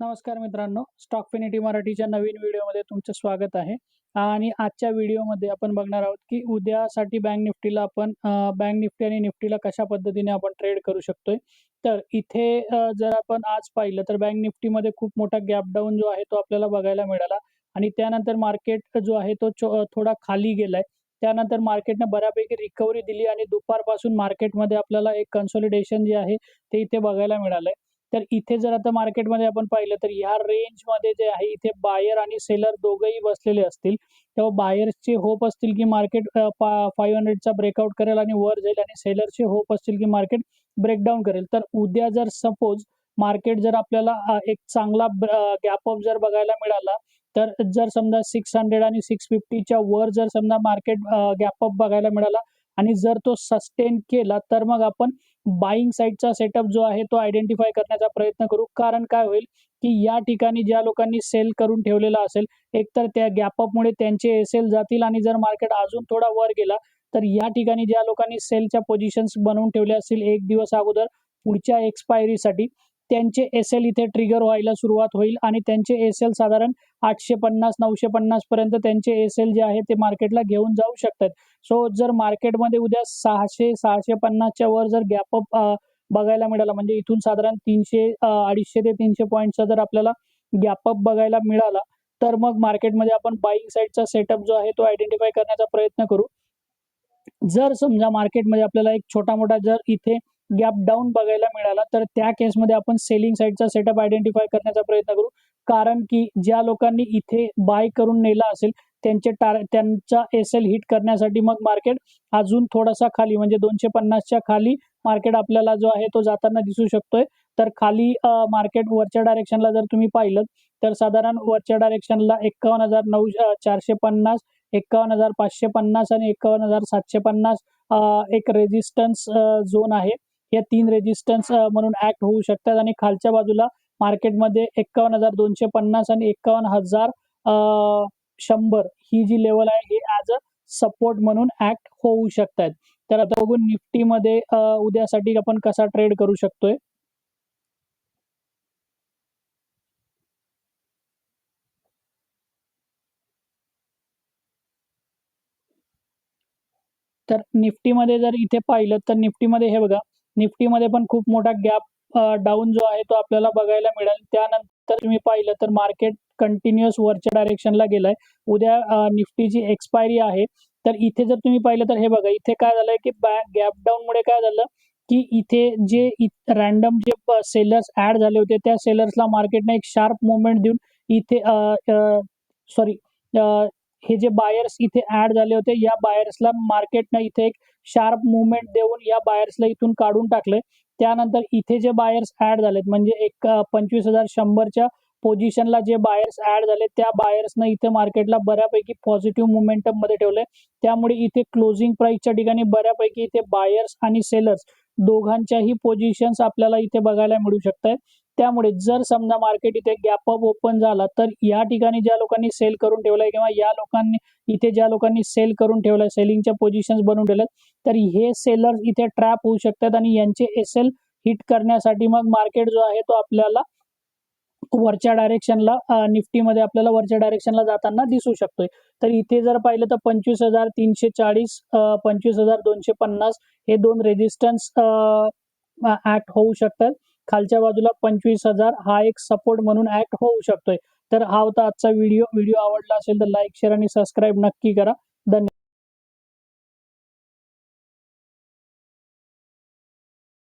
नमस्कार मित्रांनो स्टॉक फिनिटी मराठीच्या नवीन व्हिडिओमध्ये तुमचं स्वागत आहे. आणि आजच्या व्हिडिओमध्ये आपण बघणार आहोत की उद्यासाठी बँक निफ्टीला आपण बँक निफ्टी आणि निफ्टीला कशा पद्धतीने आपण ट्रेड करू शकतोय. तर इथे जर आपण आज पाहिलं तर बँक निफ्टीमध्ये खूप मोठा गॅप डाऊन जो आहे तो आपल्याला बघायला मिळाला. आणि त्यानंतर मार्केट जो आहे तो थोडा खाली गेलाय. त्यानंतर मार्केटने बऱ्यापैकी रिकव्हरी दिली आणि दुपारपासून मार्केटमध्ये आपल्याला एक कन्सॉलिडेशन जे आहे ते इथे बघायला मिळालंय. तर इथे जर आता मार्केटमध्ये आपण पाहिलं तर ह्या रेंजमध्ये जे आहे इथे बायर आणि सेलर दोघंही बसलेले असतील. तेव्हा बायर्सचे होप असतील की मार्केट फाईव्ह हंड्रेडचा ब्रेकआउट करेल आणि वर जाईल आणि सेलरचे होप असतील की मार्केट ब्रेकडाऊन करेल. तर उद्या जर सपोज मार्केट जर आपल्याला एक चांगला गॅप अप जर बघायला मिळाला तर जर समजा सिक्स हंड्रेड आणि सिक्स फिफ्टीच्या वर जर समजा मार्केट गॅप अप बघायला मिळाला आणि जर तो सस्टेन केला तर मग आपण बाईंग साईडचा सेटअप जो आहे तो आयडेंटिफाय करण्याचा प्रयत्न करू. कारण काय होईल की या ठिकाणी ज्या लोकांनी सेल करून ठेवलेला असेल एकतर त्या गॅपअपमुळे त्यांचे एसेल जातील आणि जर मार्केट अजून थोडा वर गेला तर या ठिकाणी ज्या लोकांनी सेलच्या पोझिशन्स बनवून ठेवल्या असतील एक दिवस अगोदर पुढच्या एक्सपायरीसाठी त्यांचे एल इथे ट्रिगर व्हायला सुरुवात होईल आणि त्यांचे एल साधारण आठशे पन्नास नऊशे पन्नास पर्यंत त्यांचे एल जे आहे ते मार्केटला घेऊन जाऊ शकतात. सो जर मार्केटमध्ये उद्या सहाशे सहाशे पन्नासच्या वर जर गॅप अप बघायला मिळाला म्हणजे इथून साधारण तीनशे अडीचशे ते तीनशे पॉईंटचा जर आपल्याला गॅप अप बघायला मिळाला तर मग मार्केटमध्ये आपण बाईंग साईडचा सेटअप जो आहे तो आयडेंटिफाय करण्याचा प्रयत्न करू. जर समजा मार्केटमध्ये आपल्याला एक छोटा मोठा जर इथे गॅप डाऊन बघायला मिळाला तर त्या केसमध्ये आपण सेलिंग साईडचा सेटअप आयडेंटिफाय करण्याचा प्रयत्न करू. कारण की ज्या लोकांनी इथे बाय करून नेला असेल त्यांचे टार त्यांचा एस एल हिट करण्यासाठी मग मार्केट अजून थोडासा खाली म्हणजे दोनशे पन्नासच्या खाली मार्केट आपल्याला जो आहे तो जाताना दिसू शकतोय. तर खाली मार्केट वरच्या डायरेक्शनला जर तुम्ही पाहिलं तर साधारण वरच्या डायरेक्शनला एक्कावन्न हजार नऊ चारशे पन्नास एक्कावन्न हजार पाचशे पन्नास आणि एक्कावन्न हजार सातशे पन्नास एक रेजिस्टन्स झोन आहे. या तीन रेजिस्टन्स म्हणून ऍक्ट होऊ शकतात. आणि खालच्या बाजूला मार्केटमध्ये एक्कावन्न हजार दोनशे पन्नास आणि एक्कावन्न हजार शंभर ही जी लेवल आहे ही ॲज अ सपोर्ट म्हणून ऍक्ट होऊ शकतात. तर आता बघून निफ्टीमध्ये उद्यासाठी आपण कसा ट्रेड करू शकतोय? तर निफ्टीमध्ये जर इथे पाहिलं तर निफ्टीमध्ये हे बघा निफ्टीमध्ये पण खूप मोठा गॅप डाऊन जो आहे तो आपल्याला बघायला मिळेल. त्यानंतर तुम्ही पाहिलं तर मार्केट कंटिन्युअस वरच्या डायरेक्शनला गेलाय. उद्या निफ्टीची एक्सपायरी आहे. तर इथे जर तुम्ही पाहिलं तर हे बघा इथे काय झालंय की गॅप डाऊनमुळे काय झालं की इथे जे रॅन्डम जे सेलर्स ऍड झाले होते त्या सेलर्सला मार्केटने एक शार्प मुवमेंट देऊन इथे सॉरी हे जे बायर्स इथे ऍड झाले होते या बायर्सला मार्केटनं इथे एक शार्प मुवमेंट देऊन या बायर्सला इथून काढून टाकले. त्यानंतर इथे जे बायर्स ऍड झालेत म्हणजे एक पंचवीस हजार शंभरच्या पोझिशनला जे बायर्स ऍड झाले त्या बायर्सनं इथे मार्केटला बऱ्यापैकी पॉझिटिव्ह मुवमेंटममध्ये ठेवलंय. त्यामुळे इथे क्लोजिंग प्राइसच्या ठिकाणी बऱ्यापैकी इथे बायर्स आणि सेलर्स दोघांच्याही पोझिशन्स आपल्याला इथे बघायला मिळू शकत त्यामुळे जर समजा मार्केट इथे गॅप अप ओपन झाला तर या ठिकाणी ज्या लोकांनी सेल करून ठेवलाय किंवा या लोकांनी इथे ज्या लोकांनी सेल करून ठेवलाय सेलिंगच्या पोझिशन्स बनवून ठेवल्यात तर हे सेलर्स इथे ट्रॅप होऊ शकतात आणि यांचे एस एल हिट करण्यासाठी मग मार्केट जो आहे तो आपल्याला वरच्या डायरेक्शनला निफ्टीमध्ये आपल्याला वरच्या डायरेक्शनला जाताना दिसू शकतोय. तर इथे जर पाहिलं तर पंचवीस हजार तीनशे चाळीस पंचवीस हजार दोनशे पन्नास हे दोन रेजिस्टन्स ऍक्ट होऊ शकतात. खालच्या बाजूला पंचवीस हजार हा एक सपोर्ट म्हणून ऍक्ट होऊ शकतोय. तर हा होता आजचा व्हिडिओ व्हिडिओ आवडला असेल तर लाईक शेअर आणि सबस्क्राईब नक्की करा. धन्यवाद.